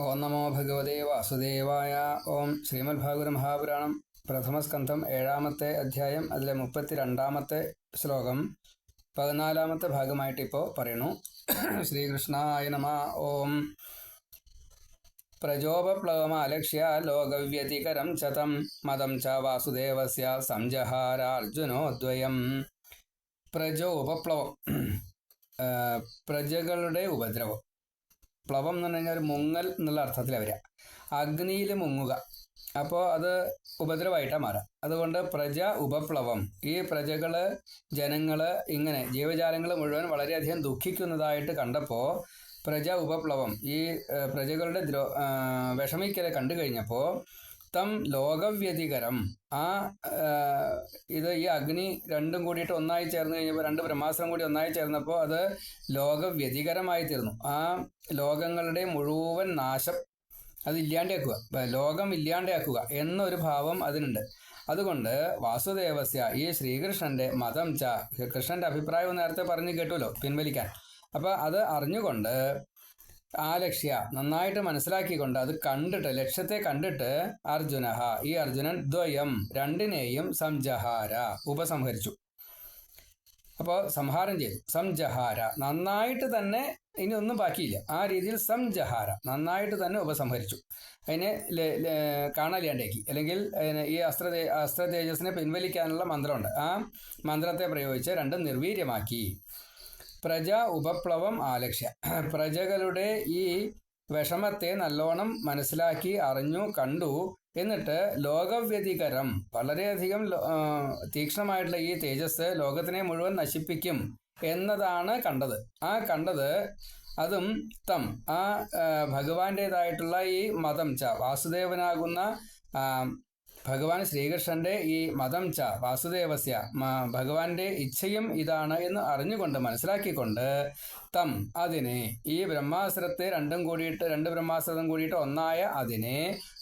ഓം നമോ ഭഗവതേ വാസുദേവായ. ഓം ശ്രീമദ് ഭാഗവത മഹാപുരാണം പ്രഥമസ്കന്ധം ഏഴാമത്തെ അധ്യായം അതിലെ മുപ്പത്തി രണ്ടാമത്തെ ശ്ലോകം പതിനാലാമത്തെ ഭാഗമായിട്ട് ഇപ്പോൾ പറയുന്നു. ശ്രീകൃഷ്ണായ നമ. ഓം. പ്രജോപപ്ലവമാലക്ഷ്യ ലോകവ്യതികരം ചതം മതം ച വാസുദേവസ്യ സംജഹാരാർജുനോദ്വയം. പ്രജോപപ്ലവം പ്രജകളുടെ ഉപദ്രവം. പ്ലവം എന്ന് പറഞ്ഞു കഴിഞ്ഞാൽ ഒരു മുങ്ങൽ എന്നുള്ള അർത്ഥത്തിലാണ് വരിക. അഗ്നിയിൽ മുങ്ങുക. അപ്പോൾ അത് ഉപദ്രവമായിട്ടാണ് മാറുക. അതുകൊണ്ട് പ്രജ ഉപപ്ലവം. ഈ പ്രജകൾ ജനങ്ങൾ ഇങ്ങനെ ജീവജാലങ്ങൾ മുഴുവൻ വളരെയധികം ദുഃഖിക്കുന്നതായിട്ട് കണ്ടപ്പോൾ പ്രജ ഉപപ്ലവം. ഈ പ്രജകളുടെ ദ്രോ വിഷമിക്കലെ കണ്ടു കഴിഞ്ഞപ്പോൾ തം ലോകവ്യതികരം. ആ ഇത് ഈ അഗ്നി രണ്ടും കൂടിയിട്ട് ഒന്നായി ചേർന്ന് കഴിഞ്ഞപ്പോൾ രണ്ട് ബ്രഹ്മാസ്ത്രം കൂടി ഒന്നായി ചേർന്നപ്പോൾ അത് ലോകവ്യതികരമായി തീർന്നു. ആ ലോകങ്ങളുടെ മുഴുവൻ നാശം അത് ഇല്ലാണ്ടാക്കുക ലോകം ഇല്ലാണ്ടാക്കുക എന്നൊരു ഭാവം അതിനുണ്ട്. അതുകൊണ്ട് വാസുദേവസ്യ ഈ ശ്രീകൃഷ്ണന്റെ മതം ച കൃഷ്ണന്റെ അഭിപ്രായം നേരത്തെ പറഞ്ഞു കേട്ടുമല്ലോ പിൻവലിക്കാൻ. അപ്പൊ അത് അറിഞ്ഞുകൊണ്ട് ആ ലക്ഷ്യ നന്നായിട്ട് മനസ്സിലാക്കിക്കൊണ്ട് അത് കണ്ടിട്ട് ലക്ഷ്യത്തെ കണ്ടിട്ട് അർജുന ഈ അർജുനൻ ദ്വയം രണ്ടിനെയും സംജഹാര ഉപസംഹരിച്ചു. അപ്പോൾ സംഹാരം ചെയ്തു. സംജഹാര. നന്നായിട്ട് തന്നെ ഇനി ഒന്നും ബാക്കിയില്ല. ആ രീതിയിൽ സംജഹാര നന്നായിട്ട് തന്നെ ഉപസംഹരിച്ചു. അതിനെ കാണാലിയാണ്ടേക്ക്. അല്ലെങ്കിൽ ഈ അസ്ത്ര അസ്ത്ര തേജസ്സിനെ പിൻവലിക്കാനുള്ള മന്ത്രമുണ്ട്. ആ മന്ത്രത്തെ പ്രയോഗിച്ച് രണ്ടും നിർവീര്യമാക്കി. പ്രജ ഉപപ്ലവം ആലക്ഷ്യ. പ്രജകളുടെ ഈ വിഷമത്തെ നല്ലോണം മനസ്സിലാക്കി അറിഞ്ഞു കണ്ടു എന്നിട്ട് ലോകവ്യതികരം വളരെയധികം തീക്ഷണമായിട്ടുള്ള ഈ തേജസ് ലോകത്തിനെ മുഴുവൻ നശിപ്പിക്കും എന്നതാണ് കണ്ടത്. ആ കണ്ടത് അതും തം ആ ഭഗവാന്റേതായിട്ടുള്ള ഈ മതം ച വാസുദേവനാകുന്ന ഭഗവാൻ ശ്രീകൃഷ്ണന്റെ ഈ മതം ച വാസുദേവസ്യ ഭഗവാന്റെ ഇച്ഛയും ഇതാണ് എന്ന് അറിഞ്ഞുകൊണ്ട് മനസ്സിലാക്കിക്കൊണ്ട് തം അതിനെ ഈ ബ്രഹ്മാസുരത്തെ രണ്ടും കൂടിയിട്ട് രണ്ട് ബ്രഹ്മാസ്ത്രം കൂടിയിട്ട് ഒന്നായ അതിനെ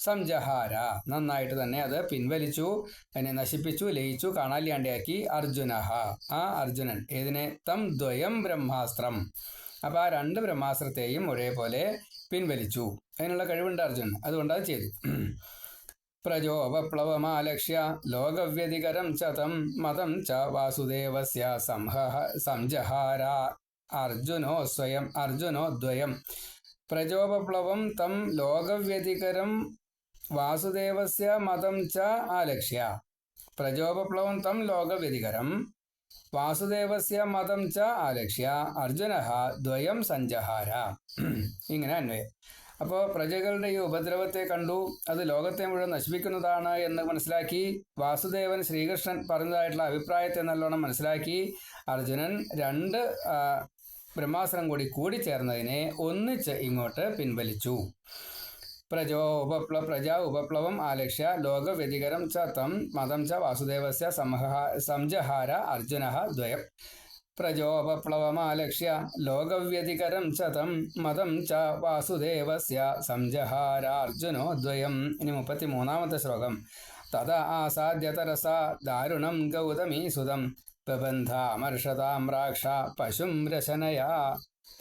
സംജഹാര നന്നായിട്ട് തന്നെ അത് പിൻവലിച്ചു അതിനെ നശിപ്പിച്ചു ലയിച്ചു കാണാലിയാണ്ടിയാക്കി അർജുന ആ അർജുനൻ ഏതിനെ? തം ദ്വയം ബ്രഹ്മാസ്ത്രം. അപ്പോൾ ആ രണ്ട് ബ്രഹ്മാസ്ത്രത്തെയും ഒരേപോലെ പിൻവലിച്ചു. അതിനുള്ള കഴിവുണ്ട് അർജുനൻ അതുകൊണ്ട് അത് ചെയ്തു. പ്രജോപപ്ലവമാലക്ഷ്യ ലോകവ്യതികരം ച തം മതം ച വാസുദേവസ്യ സംഹ സംജഹാര അർജുനോ സ്വയം അർജുനോ ദ്വയം പ്രജോപപ്ലവം തം ലോകവ്യതികരം വാസുദേവസ്യ മതം ച ആലക്ഷ്യ പ്രജോപപ്ലവം തം ലോകവ്യതികരം വാസുദേവസ്യ മതം ച ആലക്ഷ്യ അർജുന ദ്വയം സഞ്ജഹാര ഇങ്ങനെ അന്വയം അപ്പോൾ പ്രജകളുടെ ഈ ഉപദ്രവത്തെ കണ്ടു. അത് ലോകത്തെ മുഴുവൻ നശിപ്പിക്കുന്നതാണ് എന്ന് മനസ്സിലാക്കി വാസുദേവൻ ശ്രീകൃഷ്ണൻ പറഞ്ഞതായിട്ടുള്ള അഭിപ്രായത്തെ നല്ലോണം മനസ്സിലാക്കി. അർജുനൻ രണ്ട് ബ്രഹ്മാസ്ത്രം കൂടി കൂടിച്ചേർന്നതിനെ ഒന്നിച്ച് ഇങ്ങോട്ട് പിൻവലിച്ചു. പ്രജോ ഉപപ്ല പ്രജാ ഉപപ്ലവം ആലക്ഷ്യ ലോകവ്യതികരം ച തം മതം ച വാസുദേവസ്യ സംഹ സംജഹാര അർജുന ദ്വയം. പ്രജോപപ്ലവമാലക്ഷ്യ ലോകവ്യതികരം ചതം മതം ച വാസുദേവസ്യ സംജഹാരാർജുനോദ്വയം ഇനി മുപ്പത്തി മൂന്നാമത്തെ ശ്ലോകം. തത ആസാദ്യതരസ ദാരുണം ഗൗതമീസുതം പ്രബന്ധാമർഷതാം രാക്ഷ പശും രശനയാ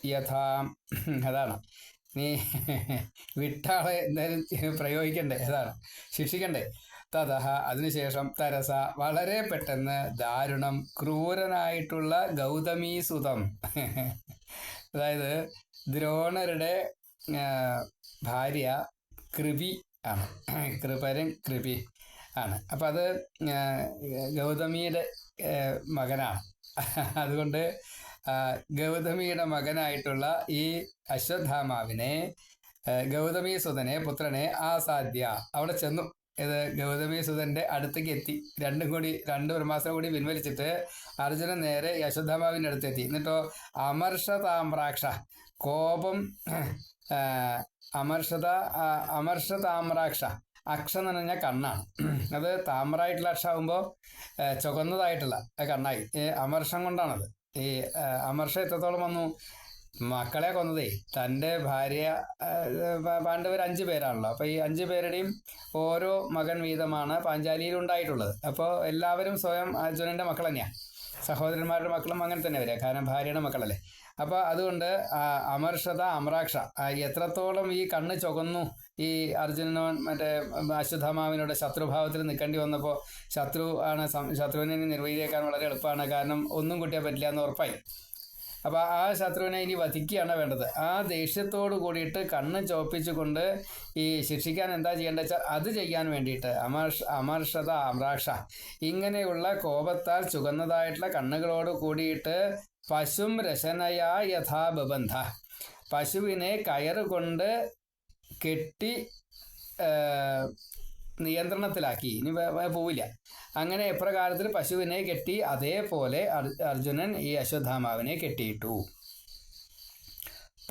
യഥാ. അതാണ്. നീ വിട്ടാളെ എന്തായാലും പ്രയോഗിക്കണ്ടേ? അതാണ്. ശിക്ഷിക്കണ്ടേ? തഥ അതിനുശേഷം തരസ. വളരെ പെട്ടെന്ന് ദാരുണം. ക്രൂരനായിട്ടുള്ള ഗൗതമീസുതം അതായത് ദ്രോണരുടെ ഭാര്യ കൃപി ആണ്. കൃപരൻ കൃപി ആണ്. അപ്പം അത് ഗൗതമിയുടെ മകനാണ്. അതുകൊണ്ട് ഗൗതമിയുടെ മകനായിട്ടുള്ള ഈ അശ്വത്ഥാമാവിനെ ഗൗതമീസുതനെ ഗൗതമി സുതനെ പുത്രനെ ആസാദ്യ. അവിടെ ചെന്നു. ഇത് ഗൗതമി സുതന്റെ അടുത്തേക്ക് എത്തി. രണ്ടും കൂടി രണ്ട് ബ്രഹ്മാസ്ത്രം കൂടി പിൻവലിച്ചിട്ട് അർജുനൻ നേരെ അശ്വത്ഥാമാവിന്റെ അടുത്തെത്തി. എന്നിട്ടോ അമർഷ താമ്രാക്ഷ കോപം അമർഷത അമർഷ താമ്രാക്ഷ അക്ഷ എന്ന് പറഞ്ഞാൽ കണ്ണാണ്. അത് താമ്രായിട്ടുള്ള അക്ഷ ആകുമ്പോൾ ചുവന്നതായിട്ടുള്ള കണ്ണായി. അമർഷം കൊണ്ടാണത്. ഈ അമർഷം എത്രത്തോളം വന്നു? മക്കളെ കൊന്നതേ. തന്റെ ഭാര്യ പാണ്ഡവർ അഞ്ചു പേരാണല്ലോ അപ്പോൾ ഈ അഞ്ചു പേരുടെയും ഓരോ മകൻ വീതമാണ് പാഞ്ചാലിയിൽ ഉണ്ടായിട്ടുള്ളത്. അപ്പോൾ എല്ലാവരും സ്വയം അർജുനന്റെ മക്കൾ തന്നെയാണ് സഹോദരന്മാരുടെ മക്കളും അങ്ങനെ തന്നെ വരിക. കാരണം ഭാര്യയുടെ മക്കളല്ലേ. അപ്പോൾ അതുകൊണ്ട് അമർഷത അമ്രാക്ഷ എത്രത്തോളം ഈ കണ്ണ് ചുകന്നു ഈ അർജുനനോ മറ്റേ അശ്വത്ഥമാവിനോട് ശത്രുഭാവത്തിൽ നിൽക്കേണ്ടി വന്നപ്പോൾ ശത്രു ആണ് ശത്രുവിനെ നിർവഹിക്കാൻ വളരെ എളുപ്പമാണ്. കാരണം ഒന്നും കുട്ടിയെ പറ്റില്ല എന്ന് ഉറപ്പായി. അപ്പോൾ ആ ശത്രുവിനെ ഇനി വധിക്കുകയാണ് വേണ്ടത്. ആ ദേഷ്യത്തോട് കൂടിയിട്ട് കണ്ണ് ചോപ്പിച്ചുകൊണ്ട് ഈ ശിക്ഷിക്കാൻ എന്താ ചെയ്യേണ്ടത് വെച്ചാൽ അത് ചെയ്യാൻ വേണ്ടിയിട്ട് അമർഷ അമർഷത അമ്രാക്ഷ ഇങ്ങനെയുള്ള കോപത്താൽ ചുകന്നതായിട്ടുള്ള കണ്ണുകളോട് കൂടിയിട്ട് പശും രശനയാ യഥാബന്ധ പശുവിനെ കയറുകൊണ്ട് കെട്ടി നിയന്ത്രണത്തിലാക്കി. ഇനി പോവില്ല. അങ്ങനെ എപ്രകാരത്തിൽ പശുവിനെ കെട്ടി അതേപോലെ അർ- അർജുനൻ ഈ അശ്വത്ഥാമാവിനെ കെട്ടിയിട്ടു.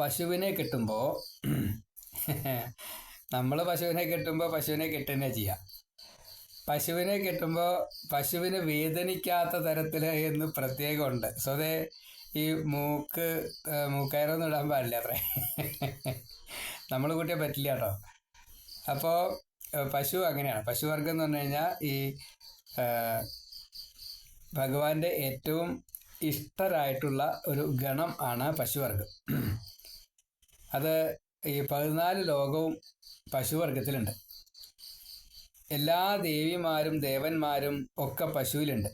പശുവിനെ കെട്ടുമ്പോൾ നമ്മൾ പശുവിനെ കെട്ടുമ്പോൾ പശുവിനെ കെട്ടുതന്നെ ചെയ്യാം. പശുവിനെ കെട്ടുമ്പോൾ പശുവിന് വേദനിക്കാത്ത തരത്തിൽ എന്ന് പ്രത്യേകമുണ്ട്. സ്വതേ ഈ മൂക്ക് മൂക്കയറൊന്നും ഇടാൻ പാടില്ല അത്രേ. നമ്മൾ കൂട്ടിയാൽ പറ്റില്ല കേട്ടോ. അപ്പോൾ പശു അങ്ങനെയാണ്. പശുവർഗം എന്ന് പറഞ്ഞു കഴിഞ്ഞാൽ ഈ ഭഗവാന്റെ ഏറ്റവും ഇഷ്ടരായിട്ടുള്ള ഒരു ഗണം ആണ് പശുവർഗം അത് ഈ പതിനാല് ലോകവും പശുവർഗത്തിലുണ്ട് എല്ലാ ദേവിമാരും ദേവന്മാരും ഒക്കെ പശുവിലുണ്ട്.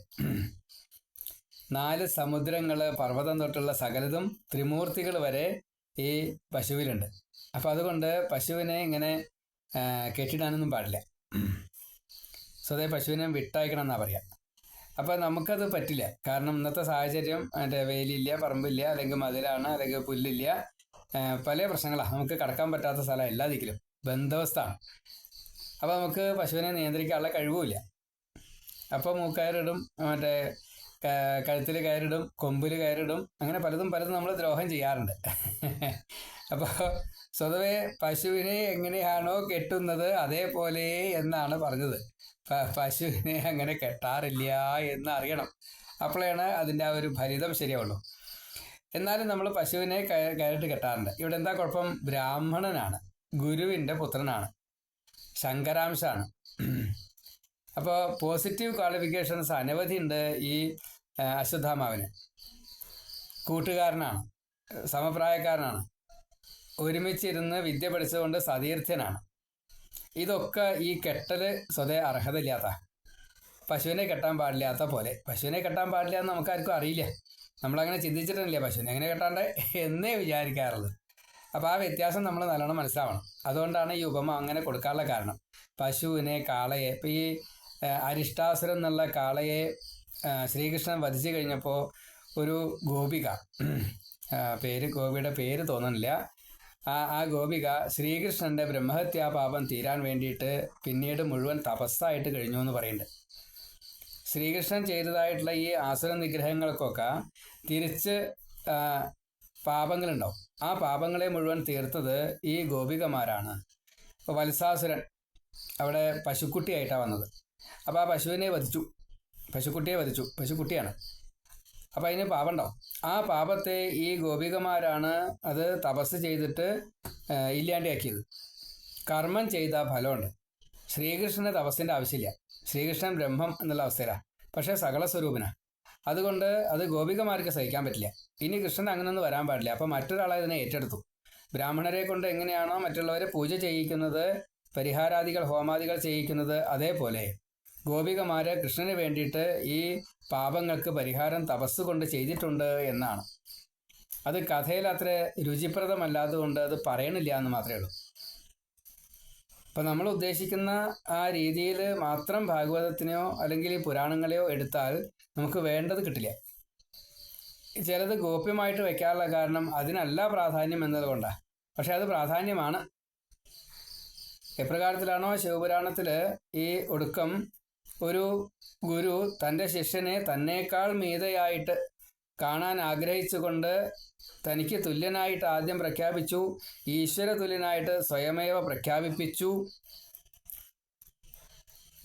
നാല് സമുദ്രങ്ങൾ പർവതം തൊട്ടുള്ള സകലതും ത്രിമൂർത്തികൾ വരെ ഈ പശുവിലുണ്ട്. അപ്പം അതുകൊണ്ട് പശുവിനെ ഇങ്ങനെ കെട്ടിടാനൊന്നും പാടില്ല. സ്വതേ പശുവിനെ വിട്ടയക്കണം എന്നാ പറയാ. അപ്പം നമുക്കത് പറ്റില്ല. കാരണം ഇന്നത്തെ സാഹചര്യം മറ്റേ വെയിലില്ല പറമ്പില്ല അല്ലെങ്കിൽ മതിലാണ് അല്ലെങ്കിൽ പുല്ലില്ല പല പ്രശ്നങ്ങളാണ് നമുക്ക് കടക്കാൻ പറ്റാത്ത സ്ഥലം എല്ലാ ദിക്കിലും ബന്ധവസ്ഥാണ് അപ്പോൾ നമുക്ക് പശുവിനെ നിയന്ത്രിക്കാനുള്ള കഴിവുമില്ല. അപ്പോൾ മൂക്കയറിടും മറ്റേ കഴുത്തിൽ കയറിടും കൊമ്പിൽ കയറിടും അങ്ങനെ പലതും പലതും നമ്മൾ ദ്രോഹം ചെയ്യാറുണ്ട്. അപ്പോൾ സ്വതവേ പശുവിനെ എങ്ങനെയാണോ കെട്ടുന്നത് അതേപോലെ എന്നാണ് പറഞ്ഞത്. പശുവിനെ അങ്ങനെ കെട്ടാറില്ല എന്ന് അറിയണം. അപ്പോഴാണ് അതിന്റെ ആ ഒരു ഫലിതം ശരിയാവുള്ളൂ. എന്നാലും നമ്മൾ പശുവിനെ കയ- കയറിട്ട് കെട്ടാറുണ്ട്. ഇവിടെ എന്താ കുഴപ്പം? ബ്രാഹ്മണനാണ്. ഗുരുവിന്റെ പുത്രനാണ്. ശങ്കരാംശാണ്. അപ്പോൾ പോസിറ്റീവ് ക്വാളിഫിക്കേഷൻസ് അനവധി ഉണ്ട് ഈ അശ്വത്ഥാമാവിന്. കൂട്ടുകാരനാണ്. സമപ്രായക്കാരനാണ്. ഒരുമിച്ചിരുന്ന് വിദ്യ പഠിച്ചുകൊണ്ട് സതീർത്ഥ്യനാണ് ഇതൊക്കെ ഈ കെട്ടൽ സ്വതേ അർഹതയില്ലാത്ത പശുവിനെ കെട്ടാൻ പാടില്ലാത്ത പോലെ. പശുവിനെ കെട്ടാൻ പാടില്ല എന്ന് നമുക്കാർക്കും അറിയില്ല. നമ്മളങ്ങനെ ചിന്തിച്ചിട്ടില്ല പശുവിനെ എങ്ങനെ കെട്ടാണ്ട് എന്നേ വിചാരിക്കാറുള്ളത് അപ്പോൾ ആ വ്യത്യാസം നമ്മൾ നല്ലോണം മനസ്സിലാവണം. അതുകൊണ്ടാണ് ഈ ഉപമ അങ്ങനെ കൊടുക്കാനുള്ള കാരണം. പശുവിനെ കാളയെ ഇപ്പം ഈ അരിഷ്ടാസുരം എന്നുള്ള കാളയെ ശ്രീകൃഷ്ണൻ വധിച്ചു കഴിഞ്ഞപ്പോൾ ഒരു ഗോപിക പേര് ഗോപിയുടെ പേര് തോന്നുന്നില്ല. ആ ആ ഗോപിക ശ്രീകൃഷ്ണന്റെ ബ്രഹ്മഹത്യാ പാപം തീരാൻ വേണ്ടിയിട്ട് പിന്നീട് മുഴുവൻ തപസ്സായിട്ട് കഴിഞ്ഞു എന്ന് പറയുന്നുണ്ട്. ശ്രീകൃഷ്ണൻ ചെയ്തതായിട്ടുള്ള ഈ ആസുര നിഗ്രഹങ്ങൾക്കൊക്കെ തിരിച്ച് പാപങ്ങളുണ്ടാവും. ആ പാപങ്ങളെ മുഴുവൻ തീർത്തത് ഈ ഗോപികമാരാണ്. ഇപ്പോൾ വത്സാസുരൻ അവിടെ പശുക്കുട്ടിയായിട്ടാണ് വന്നത്. അപ്പോൾ ആ പശുവിനെ വധിച്ചു. പശുക്കുട്ടിയെ വധിച്ചു. പശുക്കുട്ടിയാണ്. അപ്പോൾ അതിന് പാപം ഉണ്ടാവും ആ പാപത്തെ ഈ ഗോപികമാരാണ് അത് തപസ് ചെയ്തിട്ട് ഇല്ലാണ്ടാക്കിയത്. കർമ്മം ചെയ്ത ഫലമുണ്ട്. ശ്രീകൃഷ്ണന് തപസ്സിന്റെ ആവശ്യമില്ല. ശ്രീകൃഷ്ണൻ ബ്രഹ്മം എന്നുള്ള അവസ്ഥയിലാണ് പക്ഷേ സ്വരൂപന. അതുകൊണ്ട് അത് ഗോപികമാർക്ക് സഹിക്കാൻ പറ്റില്ല. ഇനി കൃഷ്ണൻ അങ്ങനൊന്നും വരാൻ പാടില്ല. അപ്പോൾ മറ്റൊരാളെ ഇതിനെ ഏറ്റെടുത്തു. ബ്രാഹ്മണരെ കൊണ്ട് എങ്ങനെയാണോ മറ്റുള്ളവരെ പൂജ ചെയ്യിക്കുന്നത് പരിഹാരാദികൾ ഹോമാദികൾ ചെയ്യിക്കുന്നത് അതേപോലെ. ഗോപികമാര് കൃഷ്ണന് വേണ്ടിയിട്ട് ഈ പാപങ്ങൾക്ക് പരിഹാരം തപസ് കൊണ്ട് ചെയ്തിട്ടുണ്ട് എന്നാണ്. അത് കഥയിൽ അത്ര രുചിപ്രദമല്ലാതുകൊണ്ട് അത് പറയണില്ല എന്ന് മാത്രമേ ഉള്ളൂ. അപ്പം നമ്മൾ ഉദ്ദേശിക്കുന്ന ആ രീതിയിൽ മാത്രം ഭാഗവതത്തിനെയോ അല്ലെങ്കിൽ പുരാണങ്ങളെയോ എടുത്താൽ നമുക്ക് വേണ്ടത് കിട്ടില്ല. ചിലത് ഗോപ്യമായിട്ട് വെക്കാനുള്ള കാരണം അതിനല്ല പ്രാധാന്യം എന്നതുകൊണ്ടാണ് പക്ഷെ അത് പ്രാധാന്യമാണ്. എപ്രകാരത്തിലാണോ ശിവപുരാണത്തിൽ ഈ ഒടുക്കം ഒരു ഗുരു തന്റെ ശിഷ്യനെ തന്നേക്കാൾ മീതയായിട്ട് കാണാൻ ആഗ്രഹിച്ചുകൊണ്ട് തനിക്ക് തുല്യനായിട്ട് ആദ്യം പ്രഖ്യാപിച്ചു ഈശ്വര തുല്യനായിട്ട് സ്വയമേവ പ്രഖ്യാപിപ്പിച്ചു.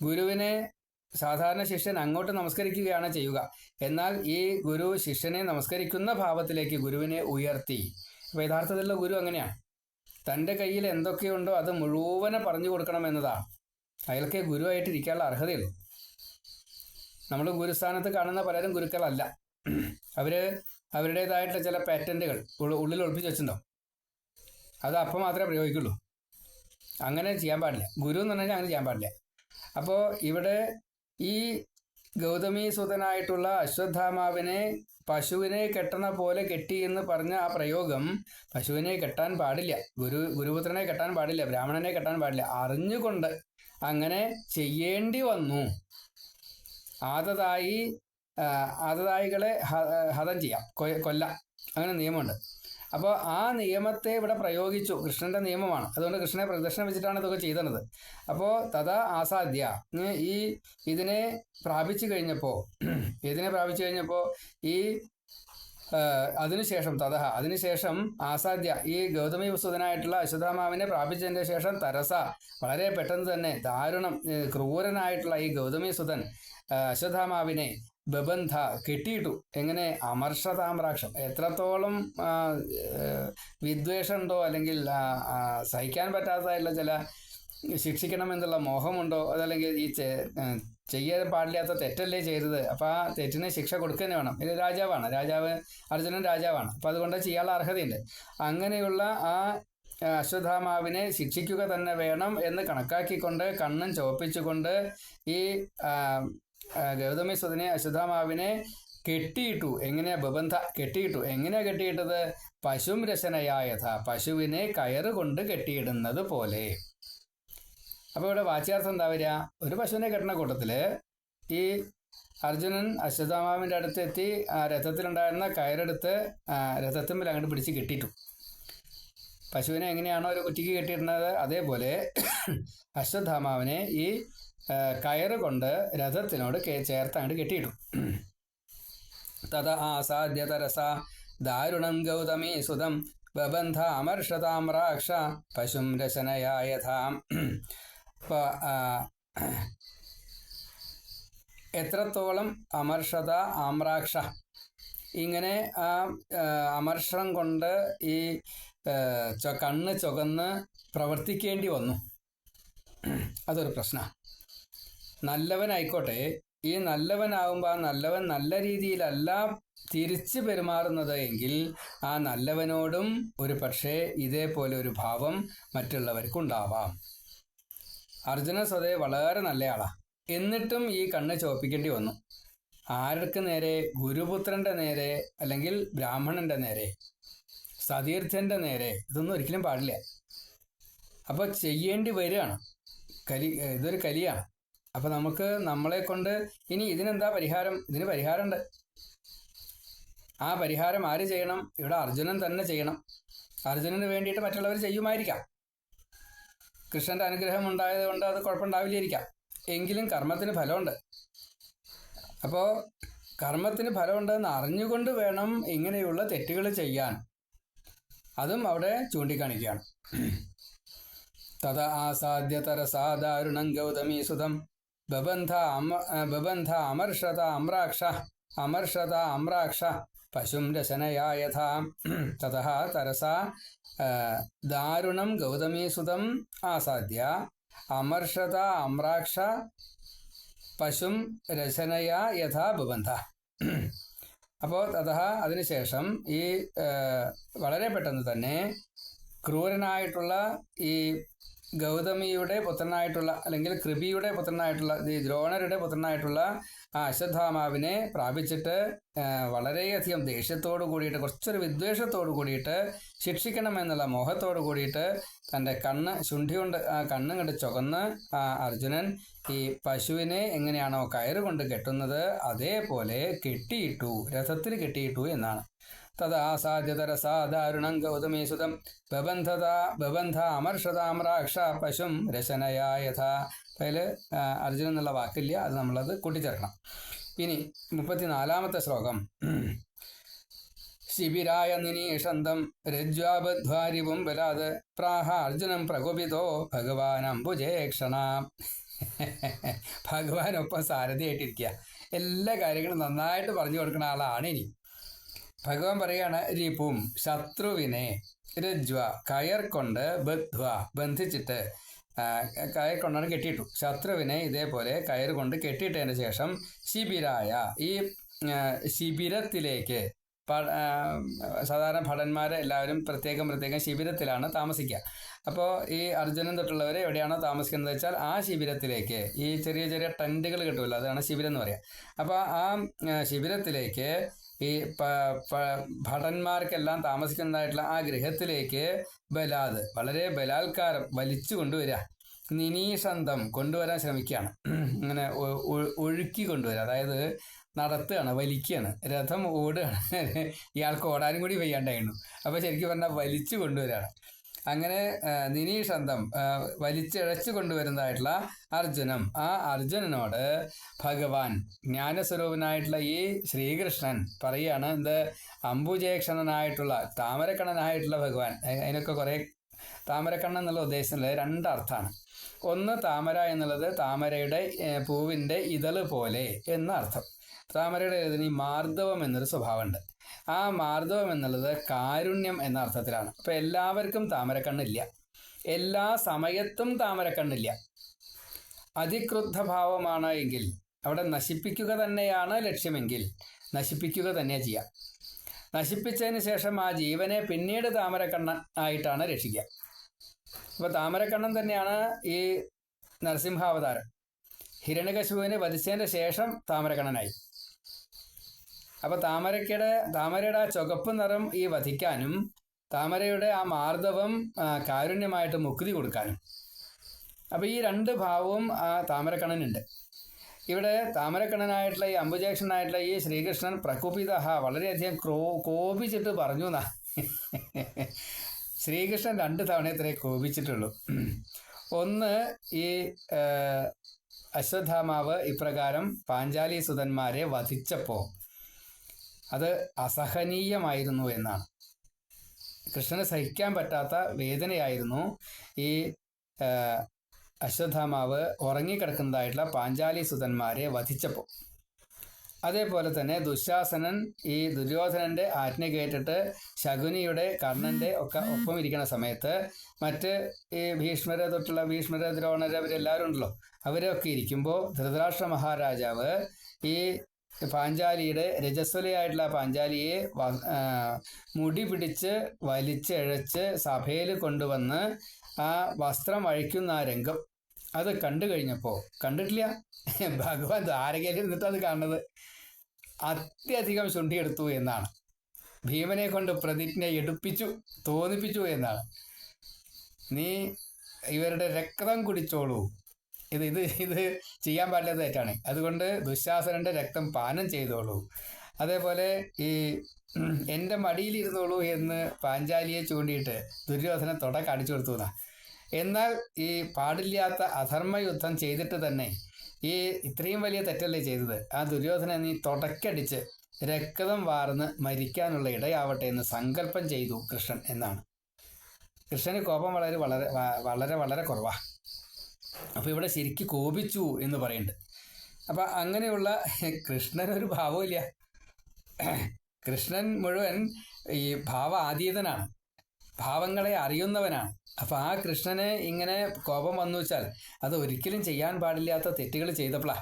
ഗുരുവിനെ സാധാരണ ശിഷ്യൻ അങ്ങോട്ട് നമസ്കരിക്കുകയാണ് ചെയ്യുക. എന്നാൽ ഈ ഗുരു ശിഷ്യനെ നമസ്കരിക്കുന്ന ഭാവത്തിലേക്ക് ഗുരുവിനെ ഉയർത്തി. അപ്പോൾ യഥാർത്ഥത്തിലുള്ള ഗുരു അങ്ങനെയാണ് തന്റെ കയ്യിൽ എന്തൊക്കെയുണ്ടോ അത് മുഴുവനെ പറഞ്ഞു കൊടുക്കണം എന്നതാണ് അയാൾക്ക് ഗുരുവായിട്ട് ഇരിക്കാനുള്ള അർഹതയുള്ളൂ. നമ്മൾ ഗുരുസ്ഥാനത്ത് കാണുന്ന പലരും ഗുരുക്കളല്ല. അവർ അവരുടേതായിട്ടുള്ള ചില പാറ്റന്റുകൾ ഉള്ളിൽ ഒളിപ്പിച്ച് വെച്ചിട്ടുണ്ടാവും. അത് അപ്പം മാത്രമേ പ്രയോഗിക്കുള്ളൂ. അങ്ങനെ ചെയ്യാൻ പാടില്ല. ഗുരു എന്ന് പറഞ്ഞാൽ അങ്ങനെ ചെയ്യാൻ പാടില്ല. അപ്പോൾ ഇവിടെ ഈ ഗൗതമി സുതനായിട്ടുള്ള അശ്വത്ഥാമാവിനെ പശുവിനെ കെട്ടണ പോലെ കെട്ടി എന്ന് പറഞ്ഞ ആ പ്രയോഗം പശുവിനെ കെട്ടാൻ പാടില്ല. ഗുരു ഗുരുപുത്രനെ കെട്ടാൻ പാടില്ല. ബ്രാഹ്മണനെ കെട്ടാൻ പാടില്ല. അറിഞ്ഞുകൊണ്ട് അങ്ങനെ ചെയ്യേണ്ടി വന്നു. ആദതായി ആദതായികളെ ഹതം ചെയ്യാം കൊല്ല. അങ്ങനെ നിയമമുണ്ട്. അപ്പോൾ ആ നിയമത്തെ ഇവിടെ പ്രയോഗിച്ചു. കൃഷ്ണന്റെ നിയമമാണ്. അതുകൊണ്ട് കൃഷ്ണനെ പ്രദക്ഷിണം വെച്ചിട്ടാണ് ഇതൊക്കെ ചെയ്തത് അപ്പോൾ തഥാ ആസാദ്യ ഈ ഇതിനെ പ്രാപിച്ചു കഴിഞ്ഞപ്പോൾ ഇതിനെ പ്രാപിച്ചു കഴിഞ്ഞപ്പോൾ ഈ അതിനുശേഷം തഥ അതിനുശേഷം ആസാദ്യ ഈ ഗൗതമി വസുതനായിട്ടുള്ള അശ്വതാമാവിനെ പ്രാപിച്ചതിന്റെ ശേഷം തരസ വളരെ പെട്ടെന്ന് തന്നെ ദാരുണം ക്രൂരനായിട്ടുള്ള ഈ ഗൗതമി സുതൻ അശ്വതാമാവിനെ ബബന്ധ കെട്ടിയിട്ടു. എങ്ങനെ? അമർഷതാമ്രാക്ഷം. എത്രത്തോളം വിദ്വേഷമുണ്ടോ അല്ലെങ്കിൽ സഹിക്കാൻ പറ്റാത്തതായിട്ടുള്ള ചില ശിക്ഷിക്കണമെന്നുള്ള മോഹമുണ്ടോ? അതല്ലെങ്കിൽ ഈ ചെയ്യാൻ പാടില്ലാത്ത തെറ്റല്ലേ ചെയ്തത്. അപ്പം ആ തെറ്റിന് ശിക്ഷ കൊടുക്കുക വേണം. ഇത് രാജാവാണ്. രാജാവ് അർജുനൻ രാജാവാണ്. അപ്പം അതുകൊണ്ട് ചെയ്യാനുള്ള അർഹതയുണ്ട്. അങ്ങനെയുള്ള ആ അശ്വത്ഥാമാവിനെ ശിക്ഷിക്കുക തന്നെ വേണം എന്ന് കണക്കാക്കിക്കൊണ്ട് കണ്ണും ചോപ്പിച്ചുകൊണ്ട് ഈ ഗൗതമി സ്വതനെ അശ്വത്ഥാമാവിനെ കെട്ടിയിട്ടു. എങ്ങനെയാ ബബന്ധ? കെട്ടിയിട്ടു. എങ്ങനെയാ കെട്ടിയിട്ടത്? പശും പശുവിനെ കയറുകൊണ്ട് കെട്ടിയിടുന്നത് പോലെ. അപ്പോൾ ഇവിടെ വാച്യാർത്ഥം എന്താ വരിക? ഒരു പശുവിനെ കെട്ടുന്ന കൂട്ടത്തിൽ ഈ അർജുനൻ അശ്വത്ഥാമാവിന്റെ അടുത്തെത്തി ആ രഥത്തിലുണ്ടായിരുന്ന കയറെടുത്ത് രഥത്തിന്മേൽ അങ്ങോട്ട് പിടിച്ച് കെട്ടിയിട്ടു. പശുവിനെ എങ്ങനെയാണോ ഒരു കുറ്റിക്ക് കെട്ടിയിരുന്നത്? അതേപോലെ അശ്വത്ഥാമാവിനെ ഈ കയറ് കൊണ്ട് രഥത്തിനോട് ചേർത്ത് അങ്ങോട്ട് കെട്ടിയിട്ടു. തഥ ആസാദ്യതരസ ദാരുണം ഗൗതമി സുതം ബബന്ധ അമർഷതാമ്രാക്ഷ പശും രശനയായഥാം ഇപ്പോൾ എത്രത്തോളം അമർഷത ആമ്രാക്ഷ ഇങ്ങനെ ആ അമർഷം കൊണ്ട് ഈ കണ്ണ് ചുകന്ന് പ്രവർത്തിക്കേണ്ടി വന്നു. അതൊരു പ്രശ്നമാണ് നല്ലവനായിക്കോട്ടെ ഈ നല്ലവനാവുമ്പോൾ ആ നല്ലവൻ നല്ല രീതിയിലല്ല തിരിച്ച് പെരുമാറുന്നത് എങ്കിൽ ആ നല്ലവനോടും ഒരു പക്ഷേ ഇതേപോലെ ഒരു ഭാവം മറ്റുള്ളവർക്കുണ്ടാവാം. അർജുന സ്വതേ വളരെ നല്ലയാളാ. എന്നിട്ടും ഈ കണ്ണ് ചോപ്പിക്കേണ്ടി വന്നു. ആർക്ക് നേരെ? ഗുരുപുത്രന്റെ നേരെ? അല്ലെങ്കിൽ ബ്രാഹ്മണന്റെ നേരെ? സതീർത്ഥന്റെ നേരെ? ഇതൊന്നും ഒരിക്കലും പാടില്ല. അപ്പോൾ ചെയ്യേണ്ടി വരികയാണ്. കലി ഇതൊരു കലിയാണ്. അപ്പൊ നമുക്ക് നമ്മളെ കൊണ്ട് ഇനി ഇതിനെന്താ പരിഹാരം? ഇതിന് പരിഹാരമുണ്ട്. ആ പരിഹാരം ആര് ചെയ്യണം? ഇവിടെ അർജുനൻ തന്നെ ചെയ്യണം. അർജുനന് വേണ്ടിയിട്ട് മറ്റുള്ളവർ ചെയ്യുമായിരിക്കാം. കൃഷ്ണന്റെ അനുഗ്രഹം ഉണ്ടായത് കൊണ്ട് അത് കുഴപ്പമുണ്ടാവില്ലായിരിക്കാം. എങ്കിലും കർമ്മത്തിന് ഫലമുണ്ട്. അപ്പോൾ കർമ്മത്തിന് ഫലമുണ്ടെന്ന് അറിഞ്ഞുകൊണ്ട് വേണം ഇങ്ങനെയുള്ള തെറ്റുകൾ ചെയ്യാൻ. അതും അവിടെ ചൂണ്ടിക്കാണിക്കുകയാണ്. തഥ ആസാദ്യതരസാദാരുണം ഗൗതമി സുതം. ബബന്ധ അമ ബബന്ധ അമർഷത അമ്രാക്ഷ അമർഷത അമ്രാക്ഷ. പശും രശനയാ യഥാ തഥ തരസ ദാരുണം ഗൗതമീസുതം ആസാദ്യ. അമർഷത അമ്രാക്ഷ പശും രചനയാ യഥാ ബബന്ധ അപ്പോൾ തഥ അതിനുശേഷം ഈ വളരെ പെട്ടെന്ന് തന്നെ ക്രൂരനായിട്ടുള്ള ഈ ഗൗതമിയുടെ പുത്രനായിട്ടുള്ള അല്ലെങ്കിൽ കൃപിയുടെ പുത്രനായിട്ടുള്ള ദ്രോണരുടെ പുത്രനായിട്ടുള്ള ആ അശ്വത്ഥാമാവിനെ പ്രാപിച്ചിട്ട് വളരെയധികം ദേഷ്യത്തോടു കൂടിയിട്ട് കുറച്ചൊരു വിദ്വേഷത്തോടു കൂടിയിട്ട് ശിക്ഷിക്കണം എന്നുള്ള മോഹത്തോടു കൂടിയിട്ട് തന്റെ കണ്ണ് ശുണ്ഠി കൊണ്ട് ആ കണ്ണ് കണ്ട് ചുവന്ന് ആ അർജുനൻ ഈ പശുവിനെ എങ്ങനെയാണോ കയറുകൊണ്ട് കെട്ടുന്നത് അതേപോലെ കെട്ടിയിട്ടു രഥത്തിൽ കെട്ടിയിട്ടു എന്നാണ്. തഥാസാധ്യതരസാദാരുണം ഗൗതമീസുതം ബബന്ധത ബബന്ധാമർഷതാം രാക്ഷ പശും രശനയാ യഥാ അതിൽ അർജുനൻ എന്നുള്ള വാക്കില്ല അത് നമ്മളത് കൂട്ടിച്ചേർക്കണം. ഇനി മുപ്പത്തിനാലാമത്തെ ശ്ലോകം. ശിബിരായ നിനീഷന്തം രജ്വാബദ്ധ്വാരിവും വരാത് പ്രാഹ അർജുനം പ്രകോപിതോ ഭഗവാൻ അംബുജേക്ഷണ ഭഗവാനൊപ്പം സാരഥിയായിട്ടിരിക്കുക. എല്ലാ കാര്യങ്ങളും നന്നായിട്ട് പറഞ്ഞു കൊടുക്കുന്ന ആളാണ് ഇനി. ഭഗവാൻ പറയാണ് രിപും ശത്രുവിനെ രജ്വ കയർ കൊണ്ട് ബദ്ധ്വ ബന്ധിച്ചിട്ട് കയർ കൊണ്ടാണ് കെട്ടിയിട്ടു ശത്രുവിനെ ഇതേപോലെ കയർ കൊണ്ട് കെട്ടിയിട്ടതിന് ശേഷം ശിബിരായ ഈ ശിബിരത്തിലേക്ക് സാധാരണ ഭടന്മാർ എല്ലാവരും പ്രത്യേകം പ്രത്യേകം ശിബിരത്തിലാണ് താമസിക്കുക. അപ്പോൾ ഈ അർജുനൻ തൊട്ടുള്ളവർ എവിടെയാണോ താമസിക്കുന്നത് വെച്ചാൽ ആ ശിബിരത്തിലേക്ക് ഈ ചെറിയ ചെറിയ ടെന്റുകൾ കിട്ടുമല്ലോ അതാണ് ശിബിരം എന്ന് പറയുക അപ്പോൾ ആ, ശിബിരത്തിലേക്ക് ഈ ഭടന്മാർക്കെല്ലാം താമസിക്കുന്നതായിട്ടുള്ള ആ ഗൃഹത്തിലേക്ക് ബലാത് വളരെ ബലാത്കാരം വലിച്ചു കൊണ്ടുവരിക. നിനീഷന്തം കൊണ്ടുവരാൻ ശ്രമിക്കുകയാണ്. ഇങ്ങനെ ഒഴുക്കി കൊണ്ടുവരിക. അതായത് നടത്തുകയാണ് വലിക്കുകയാണ്. രഥം ഓടുകയാണ്. ഇയാൾക്ക് ഓടാനും കൂടി വയ്യാണ്ടായിരുന്നു. അപ്പോൾ ശരിക്കും പറഞ്ഞാൽ വലിച്ചു കൊണ്ടുവരികയാണ്. അങ്ങനെ നിനീഷന്തം വലിച്ചിഴച്ചു കൊണ്ടുവരുന്നതായിട്ടുള്ള അർജുനം. ആ അർജുനനോട് ഭഗവാൻ ജ്ഞാനസ്വരൂപനായിട്ടുള്ള ഈ ശ്രീകൃഷ്ണൻ പറയുകയാണ് എന്ത് അംബുജയക്ഷണനായിട്ടുള്ള താമരക്കണ്ണനായിട്ടുള്ള ഭഗവാൻ. അതിനൊക്കെ കുറേ താമരക്കണ്ണൻ എന്നുള്ള ഉദ്ദേശത്തിലുള്ള രണ്ടർത്ഥമാണ് ഒന്ന് താമര എന്നുള്ളത് താമരയുടെ പൂവിന്റെ ഇതൾ പോലെ എന്ന അർത്ഥം താമരയുടെ ഇതിന് ഈ മാർദ്ദവം എന്നൊരു സ്വഭാവമുണ്ട്. ആ മാർദ്ദവം എന്നുള്ളത് കാരുണ്യം എന്ന അർത്ഥത്തിലാണ്. അപ്പോൾ എല്ലാവർക്കും താമരക്കണ്ണില്ല. എല്ലാ സമയത്തും താമരക്കണ്ണില്ല. അതിക്രുദ്ധ ഭാവമാണ് എങ്കിൽ അവിടെ നശിപ്പിക്കുക തന്നെയാണ് ലക്ഷ്യമെങ്കിൽ നശിപ്പിക്കുക തന്നെ ചെയ്യാം. നശിപ്പിച്ചതിന് ശേഷം ആ ജീവനെ പിന്നീട് താമരക്കണ്ണൻ ആയിട്ടാണ് രക്ഷിക്കുക. അപ്പോൾ താമരക്കണ്ണൻ തന്നെയാണ് ഈ നരസിംഹാവതാരം. ഹിരണ്യകശുവിനെ വധിച്ചതിന്റെ ശേഷം താമരക്കണ്ണനായി. അപ്പോൾ താമരയ്ക്കയുടെ താമരയുടെ ആ ചുവപ്പ് നിറം ഈ വധിക്കാനും താമരയുടെ ആ മാർദ്ദവം കാരുണ്യമായിട്ട് മുക്തി കൊടുക്കാനും. അപ്പൊ ഈ രണ്ട് ഭാവവും ആ താമരക്കണ്ണനുണ്ട്. ഇവിടെ താമരക്കണ്ണനായിട്ടുള്ള ഈ അംബുജേക്ഷനായിട്ടുള്ള ഈ ശ്രീകൃഷ്ണൻ പ്രകോപിത വളരെയധികം ക്രോ കോപിച്ചിട്ട് പറഞ്ഞു എന്നാ. ശ്രീകൃഷ്ണൻ രണ്ട് തവണ ഇത്രേ കോപിച്ചിട്ടുള്ളൂ. ഒന്ന് ഈ അശ്വത്ഥാമാവ് ഇപ്രകാരം പാഞ്ചാലി സുതന്മാരെ വധിച്ചപ്പോൾ അത് അസഹനീയമായിരുന്നു എന്നാണ്. കൃഷ്ണന് സഹിക്കാൻ പറ്റാത്ത വേദനയായിരുന്നു ഈ അശ്വത്ഥാമാവ് ഉറങ്ങിക്കിടക്കുന്നതായിട്ടുള്ള പാഞ്ചാലി സുതന്മാരെ വധിച്ചപ്പോൾ. അതേപോലെ തന്നെ ദുശാസനൻ ഈ ദുര്യോധനന്റെ ആജ്ഞ കേട്ടിട്ട് ശകുനിയുടെ കർണന്റെ ഒക്കെ ഒപ്പം ഇരിക്കുന്ന സമയത്ത് മറ്റ് ഈ ഭീഷ്മരെ തൊട്ടുള്ള ഭീഷ്മര ദ്രോണര് അവരെല്ലാവരും ഉണ്ടല്ലോ അവരൊക്കെ ഇരിക്കുമ്പോൾ ധൃതരാഷ്ട്ര മഹാരാജാവ് ഈ പാഞ്ചാലിയുടെ രജസ്വലയായിട്ടുള്ള പാഞ്ചാലിയെ മുടി പിടിച്ച് വലിച്ചഴച്ച് സഭയിൽ കൊണ്ടുവന്ന് ആ വസ്ത്രം അഴിക്കുന്ന ആ രംഗം. അത് കണ്ടു കഴിഞ്ഞപ്പോൾ കണ്ടിട്ടില്ല? ഭഗവാൻ ദ്വാരകയിൽ നിന്നിട്ടത് കാണുന്നത്. അത്യധികം ശുണ്ഠിയെടുത്തു എന്നാണ്. ഭീമനെ കൊണ്ട് പ്രതിജ്ഞ എടുപ്പിച്ചു തോന്നിപ്പിച്ചു എന്നാണ്. നീ ഇവരുടെ രക്തം കുടിച്ചോളൂ. ഇത് ഇത് ഇത് ചെയ്യാൻ പാടില്ലാത്ത തെറ്റാണ്. അതുകൊണ്ട് ദുശാസനന്റെ രക്തം പാനം ചെയ്തോളൂ. അതേപോലെ ഈ എന്റെ മടിയിലിരുന്നോളൂ എന്ന് പാഞ്ചാലിയെ ചൂണ്ടിയിട്ട് ദുര്യോധന തുട കാണിച്ചു കൊടുത്തു എന്നാ. എന്നാൽ ഈ പാടില്ലാത്ത അധർമ്മ യുദ്ധം ചെയ്തിട്ട് തന്നെ ഈ ഇത്രയും വലിയ തെറ്റല്ലേ ചെയ്തത്? ആ ദുര്യോധന നീ തുടക്കടിച്ച് രക്തം വാർന്ന് മരിക്കാനുള്ള ഇടയാവട്ടെ എന്ന് സങ്കല്പം ചെയ്തു കൃഷ്ണൻ എന്നാണ്. കൃഷ്ണന് കോപം വളരെ വളരെ വളരെ വളരെ കുറവാ. അപ്പോൾ ഇവിടെ ശരിക്ക് കോപിച്ചു എന്ന് പറയുന്നുണ്ട് അപ്പം അങ്ങനെയുള്ള കൃഷ്ണനൊരു ഭാവമില്ല. കൃഷ്ണൻ മുഴുവൻ ഈ ഭാവ ആതീതനാണ് ഭാവങ്ങളെ അറിയുന്നവനാണ്. അപ്പം ആ കൃഷ്ണന് ഇങ്ങനെ കോപം വന്നു വെച്ചാൽ അത് ഒരിക്കലും ചെയ്യാൻ പാടില്ലാത്ത തെറ്റുകൾ ചെയ്തപ്പോളാ.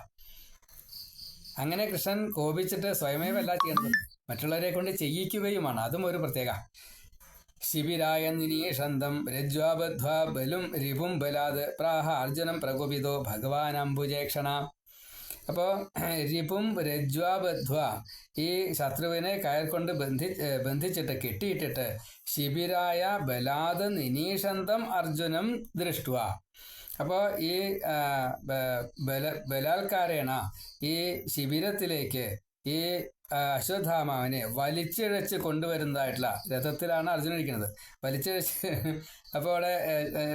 അങ്ങനെ കൃഷ്ണൻ കോപിച്ചിട്ട് സ്വയമേവല്ല ചെയ്യുന്നത് മറ്റുള്ളവരെ കൊണ്ട് ചെയ്യിക്കുകയുമാണ്. അതും ഒരു പ്രത്യേക ശിബിരായ നിനീഷന്തം രജ്വാബധ്വാ ബലും രിപും ബലാത് പ്രാഹ അർജുനം പ്രകോപിതോ ഭഗവാൻ അംബുജേക്ഷണ അപ്പോൾ രിപും രജ്വാബധ്വ ഈ ശത്രുവിനെ കയർ കൊണ്ട് ബന്ധി ബന്ധിച്ചിട്ട് കെട്ടിയിട്ടിട്ട് ശിബിരായ ബലാത് നിനീഷന്തം അർജുനം ദൃഷ്ടുവ അപ്പോൾ ഈ ബല ബലാൽക്കാരേണ ഈ ശിബിരത്തിലേക്ക് ഈ അശ്വത്ഥാമാവിനെ വലിച്ചിഴച്ച് കൊണ്ടുവരുന്നതായിട്ടുള്ള രഥത്തിലാണ് അർജുനൻ ഇരിക്കുന്നത്. വലിച്ചിഴച്ച് അപ്പോൾ അവിടെ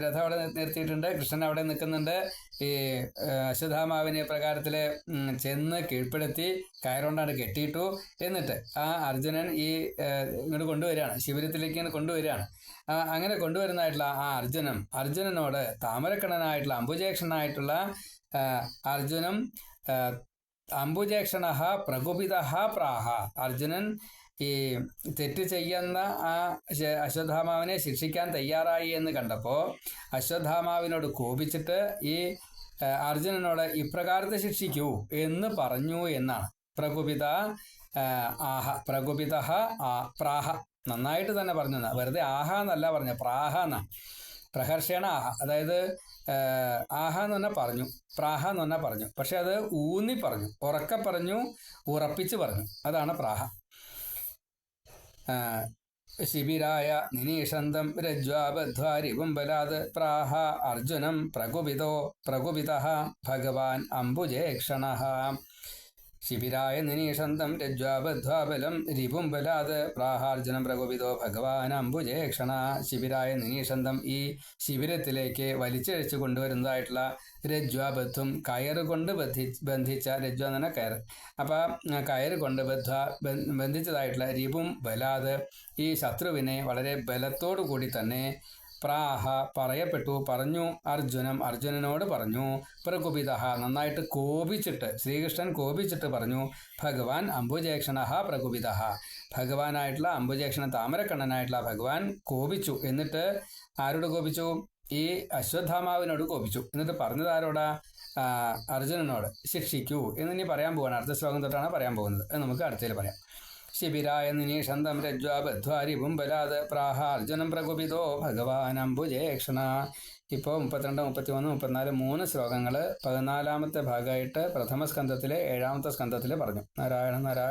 രഥം അവിടെ നിർത്തിയിട്ടുണ്ട്. കൃഷ്ണൻ അവിടെ നിൽക്കുന്നുണ്ട്. ഈ അശ്വത്ഥാമാവിനെ പ്രകാരത്തിൽ ചെന്ന് കീഴ്പ്പെടുത്തി കയറുകൊണ്ടാണ് കെട്ടിയിട്ടു. എന്നിട്ട് ആ അർജുനൻ ഈ ഇങ്ങോട്ട് കൊണ്ടുവരികയാണ്. ശിബിരത്തിലേക്ക് ഇങ്ങനെ കൊണ്ടുവരികയാണ്. അങ്ങനെ കൊണ്ടുവരുന്നതായിട്ടുള്ള ആ അർജുനം അർജുനനോട് താമരക്കണ്ണനായിട്ടുള്ള അംബുജേക്ഷനായിട്ടുള്ള അർജുനം അംബുജേക്ഷണ പ്രകുപിത പ്രാഹ. അർജുനൻ ഈ തെറ്റ് ചെയ്യുന്ന ആ അശ്വത്ഥാമാവിനെ ശിക്ഷിക്കാൻ തയ്യാറായി എന്ന് കണ്ടപ്പോൾ അശ്വത്ഥാമാവിനോട് കോപിച്ചിട്ട് ഈ അർജുനനോട് ഇപ്രകാരത്തെ ശിക്ഷിക്കൂ എന്ന് പറഞ്ഞു എന്നാണ്. പ്രകുപിത ആഹ പ്രകുപിത ആ പ്രാഹ. നന്നായിട്ട് തന്നെ പറഞ്ഞു വെറുതെ ആഹ എന്നല്ല പറഞ്ഞ പ്രാഹ എന്നാ. പ്രഹർഷേണ ആഹ. അതായത് ആഹ എന്ന് പറഞ്ഞാൽ പറഞ്ഞു പ്രാഹ എന്ന് പറഞ്ഞാൽ പറഞ്ഞു. പക്ഷെ അത് ഊന്നി പറഞ്ഞു ഉറക്ക പറഞ്ഞു ഉറപ്പിച്ച് പറഞ്ഞു. അതാണ് പ്രാഹ. ശിബിരായ നിനീഷന്തം രജ്വാബദ്ധ്വാരിവും ബലാത് പ്രാഹ അർജുനം പ്രകുപിതോ പ്രകുപിത ഭഗവാൻ അംബുജേക്ഷണ. ശിബിരായ നിനീഷന്തം രജ്വാബധ്വാബലം രിപും ബലാത് പ്രാഹാർജനം പ്രകോപിതോ ഭഗവാൻ അംബുജേക്ഷണ ശിബിരായ നിനീഷന്തം ഈ ശിബിരത്തിലേക്ക് വലിച്ചഴിച്ചു കൊണ്ടുവരുന്നതായിട്ടുള്ള രജ്വാബദ്ധും കയറ് കൊണ്ട് ബന്ധി ബന്ധിച്ച രജ്വ എന്ന് കയറ് അപ്പം കയറ് കൊണ്ട് ബദ്ധ ബന്ധിച്ചതായിട്ടുള്ള രിപും ബലാത് ഈ ശത്രുവിനെ വളരെ ബലത്തോടു കൂടി തന്നെ പ്രാഹ പറയപ്പെട്ടു. പറഞ്ഞു അർജുനം അർജുനനോട് പറഞ്ഞു പ്രകുപിത നന്നായിട്ട് കോപിച്ചിട്ട് ശ്രീകൃഷ്ണൻ കോപിച്ചിട്ട് പറഞ്ഞു ഭഗവാൻ അംബുജേക്ഷണ പ്രകുപിത. ഭഗവാനായിട്ടുള്ള അംബുജേക്ഷണ താമരക്കണ്ണനായിട്ടുള്ള ഭഗവാൻ കോപിച്ചു. എന്നിട്ട് ആരോട് കോപിച്ചു? ഈ അശ്വത്ഥാമാവിനോട് കോപിച്ചു. എന്നിട്ട് പറഞ്ഞത് ആരോടാ? അർജുനനോട്. ശിക്ഷിക്കൂ. എന്ന് ഇനി പറയാൻ പോവാണ്. അടുത്ത ശ്ലോകം തൊട്ടാണ് പറയാൻ പോകുന്നത്. നമുക്ക് അടുത്തതിൽ പറയാം. ശിബിരായ നിനീഷന്തം രജ്വാബധ്വാരി ബുംബലാത് പ്രാഹ അർജുനം പ്രകുപിതോ ഭഗവാൻ അംബുജേക്ഷണ. ഇപ്പോൾ മുപ്പത്തിരണ്ട് മുപ്പത്തിമൂന്ന് മുപ്പത്തിനാല് മൂന്ന് ശ്ലോകങ്ങൾ പതിനാലാമത്തെ ഭാഗമായിട്ട് പ്രഥമ സ്കന്ധത്തിലെ ഏഴാമത്തെ സ്കന്ധത്തിൽ പറഞ്ഞു. നാരായണ നാരായണ.